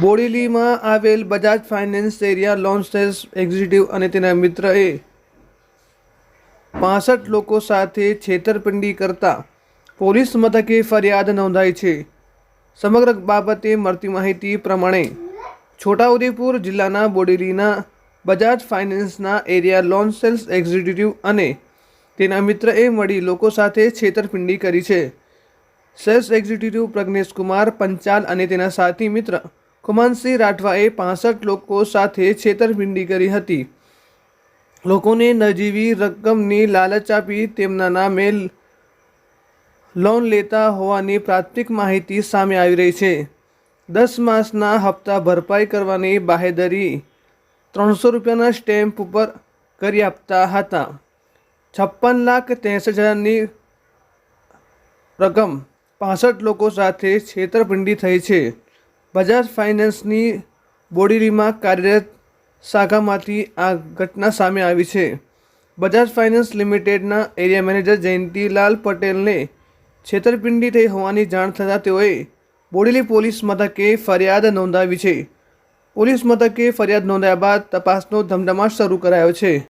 બોડેલીમાં આવેલ Bajaj finance area loan sales executive અને તેના મિત્રએ પાસઠ લોકો સાથે છેતરપિંડી કરતા પોલીસ મથકે ફરિયાદ નોંધાઈ છે. સમગ્ર બાબતે મળતી માહિતી પ્રમાણે છોટાઉદેપુર જિલ્લાના બોડેલીના બજાજ ફાઇનાન્સના એરિયા લોન સેલ્સ એક્ઝિક્યુટિવ અને તેના મિત્રએ મળી લોકો સાથે છેતરપિંડી કરી છે. સેલ્સ એક્ઝિક્યુટિવ પ્રજ્ઞેશ કુમાર પંચાલ અને તેના સાથી મિત્ર કુમાનસિંહ રાઠવાએ પાસઠ લોકો સાથે છેતરપિંડી કરી હતી. લોકોને નજીવી રકમની લાલચ આપી તેમના નામે લોન લેતા હોવાની પ્રાથમિક માહિતી સામે આવી રહી છે. દસ માસના હપ્તા ભરપાઈ કરવાની બાહેદરી ત્રણસો રૂપિયાના સ્ટેમ્પ ઉપર કરી આપતા હતા. છપ્પન લાખ ત્રેસઠ હજારની રકમ પાસઠ લોકો સાથે છેતરપિંડી થઈ છે. બજાજ ફાઇનાન્સની બોડીલીમાં કાર્યરત શાખામાંથી આ ઘટના સામે આવી છે. બજાજ ફાઇનાન્સ લિમિટેડના એરિયા મેનેજર જયંતિલાલ પટેલને છેતરપિંડી થઈ હોવાની જાણ થતાં તેઓએ બોડેલી પોલીસ મથકે ફરિયાદ નોંધાવી છે. પોલીસ મથકે ફરિયાદ નોંધાયા બાદ તપાસનો ધમધમાટ શરૂ કરાયો છે.